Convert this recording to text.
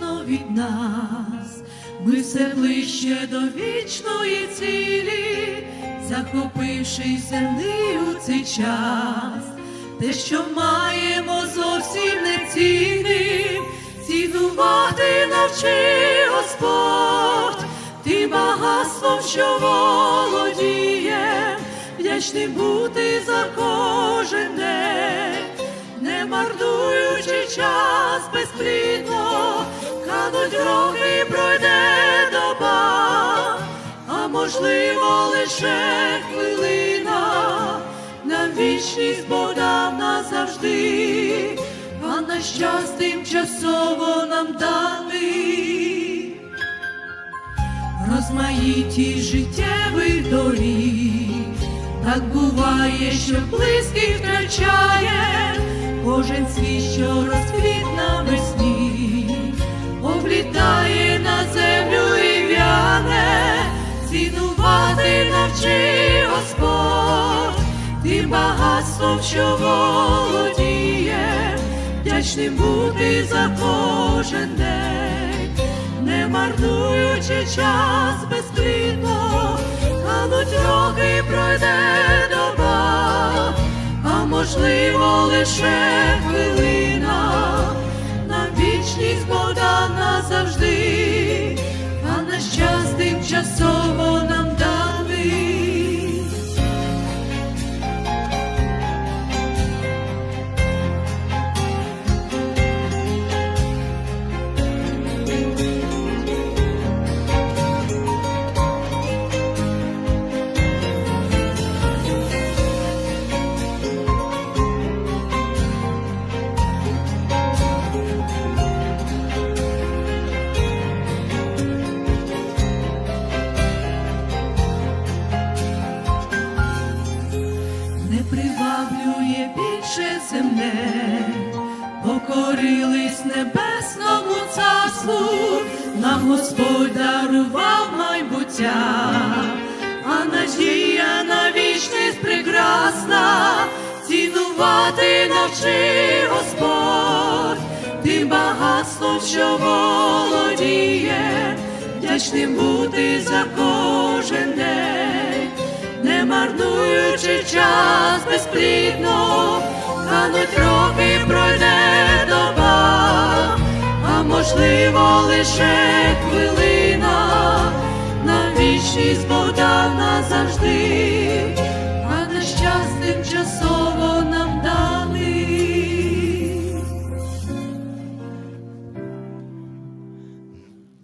Кожен незалежно від нас, ми все ближче до вічної цілі, захопивши землі у цей час, те, що маємо зовсім не цінним, цінувати навчи Господь, ти багатством, що володіє, вдячним бути за кожен день. Не марнуючи час безплідно, кануть роки пройде доба, а можливо лише хвилина, нам вічність Бог дав назавжди, а наш час тимчасово нам даний розмаїті життєвих доріг, так буває, що близьких втрачає, кожен світ, що розквіт на весні, облітає на землю і в'яне, цінувати навчи Господь, тим багатством, що володіє, вдячним бути за кожен день. Не марнуючи час безплідно, кануть роки пройде доба, а можливо лише хвилина, тимчасово нам не приваблює більше земне, покорились небесному царству, нам Господь дарував майбуття, а надія на вічність прекрасна, цінувати навчи Господь, тим багатством, що володіє, вдячним бути за кожен день. Не марнуючи час безплідно, кануть роки